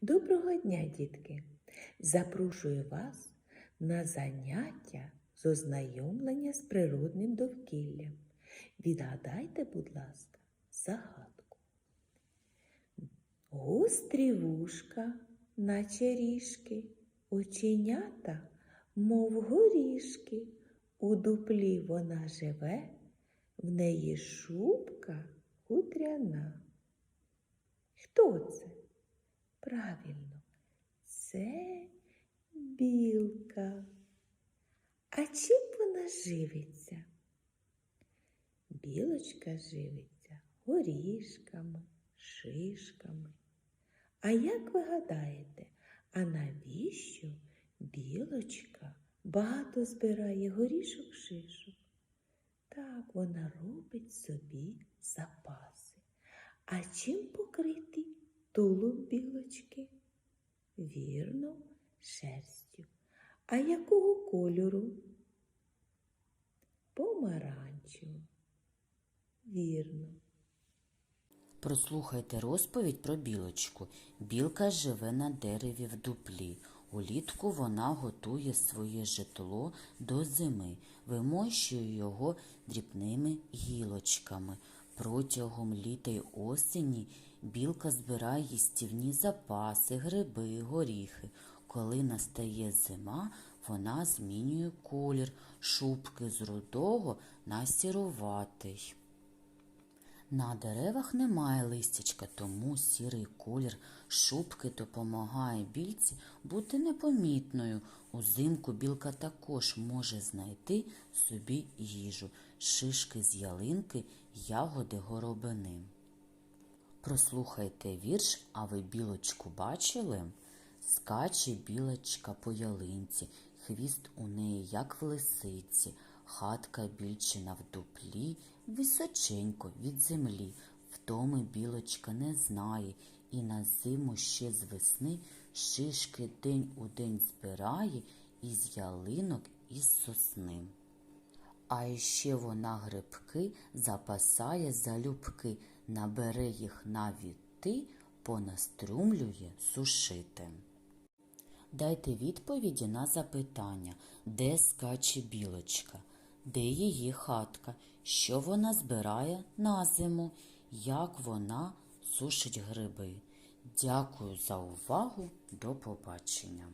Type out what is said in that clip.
Доброго дня, дітки! Запрошую вас на заняття з ознайомлення з природним довкіллям. Відгадайте, будь ласка, загадку. Гострі вушка, наче ріжки, оченята, мов горішки. У дуплі вона живе, в неї шубка хутряна. Хто це? Правильно, це білка. А чим вона живиться? Білочка живиться горішками, шишками. А як ви гадаєте, а навіщо білочка багато збирає горішок шишок? Так, вона робить собі запаси. А чим покритий тулуб білочки? Вірно, шерстю. А якого кольору? Помаранчевого. Вірно. Прослухайте розповідь про білочку. Білка живе на дереві в дуплі. Улітку вона готує своє житло до зими, вимощує його дрібними гілочками. Протягом літа й осені білка збирає їстівні запаси, гриби, горіхи. Коли настає зима, вона змінює колір шубки з рудого на сіруватий. На деревах немає листячка, тому сірий колір шубки допомагає білці бути непомітною. Узимку білка також може знайти собі їжу, шишки з ялинки, ягоди горобини. Прослухайте вірш, а ви білочку бачили? Скаче білочка по ялинці, хвіст у неї, як в лисиці, хатка більчина в дуплі, височенько від землі. Втоми білочка не знає, і на зиму ще з весни шишки день у день збирає із ялинок із сосни. А іще вона грибки запасає залюбки, набере їх на віти, понаструмлює сушити. Дайте відповіді на запитання, де скаче білочка, де її хатка, що вона збирає на зиму, як вона сушить гриби. Дякую за увагу. До побачення.